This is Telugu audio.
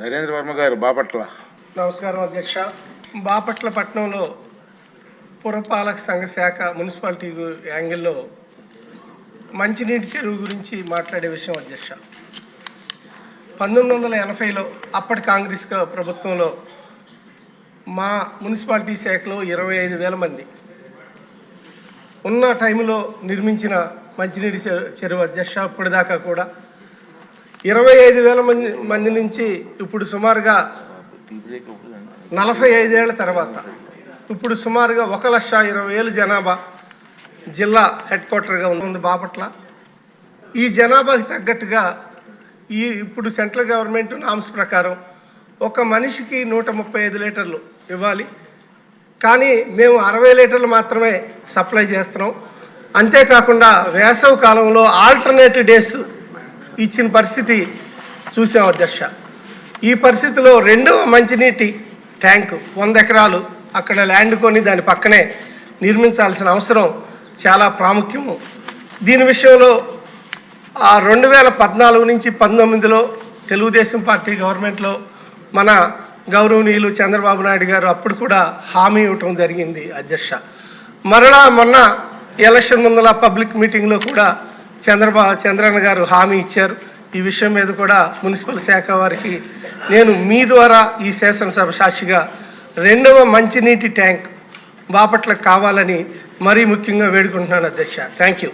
నరేంద్ర వర్మ గారు బాపట్ల. నమస్కారం అధ్యక్ష. బాపట్ల పట్టణంలో పురపాలక సంఘ శాఖ మున్సిపాలిటీ యాంగిల్లో మంచినీటి చెరువు గురించి మాట్లాడే విషయం అధ్యక్ష. పంతొమ్మిది వందల ఎనభైలో అప్పటి కాంగ్రెస్ ప్రభుత్వంలో మా మున్సిపాలిటీ శాఖలో ఇరవై ఐదు వేల మంది ఉన్న టైంలో నిర్మించిన మంచినీటి చెరు- చెరువు అధ్యక్ష. ఇప్పటిదాకా కూడా ఇరవై ఐదు వేల మంది మంది నుంచి ఇప్పుడు సుమారుగా నలభై ఐదేళ్ళ తర్వాత ఇప్పుడు సుమారుగా ఒక లక్ష ఇరవై వేలు జనాభా జిల్లా హెడ్ క్వార్టర్గా ఉంది. బాపట్ల. ఈ జనాభాకి తగ్గట్టుగా ఈ ఇప్పుడు సెంట్రల్ గవర్నమెంట్ నామ్స్ ప్రకారం ఒక మనిషికి నూట ముప్పై ఐదు లీటర్లు ఇవ్వాలి. కానీ మేము అరవై లీటర్లు మాత్రమే సప్లై చేస్తున్నాం. అంతేకాకుండా వేసవి కాలంలో ఆల్టర్నేటివ్ డేస్ ఇచ్చిన పరిస్థితి చూసాం అధ్యక్ష ఈ పరిస్థితిలో రెండవ మంచినీటి ట్యాంకు వంద ఎకరాలు అక్కడ ల్యాండ్ కొని దాని పక్కనే నిర్మించాల్సిన అవసరం చాలా ప్రాముఖ్యము. దీని విషయంలో ఆ రెండు వేల పద్నాలుగు నుంచి పంతొమ్మిదిలో తెలుగుదేశం పార్టీ గవర్నమెంట్లో మన గౌరవనీయులు చంద్రబాబు నాయుడు గారు అప్పుడు కూడా హామీ ఇవ్వటం జరిగింది అధ్యక్ష మరలా మొన్న ఎలక్షన్ ముందల పబ్లిక్ మీటింగ్లో కూడా చంద్రబాబు చంద్రన్న గారు హామీ ఇచ్చారు. ఈ విషయం మీద కూడా మున్సిపల్ శాఖ వారికి నేను మీ ద్వారా ఈ శాసనసభ సాక్షిగా రెండవ మంచినీటి ట్యాంక్ బాపట్లకు కావాలని మరీ ముఖ్యంగా వేడుకుంటున్నాను అధ్యక్ష. Thank you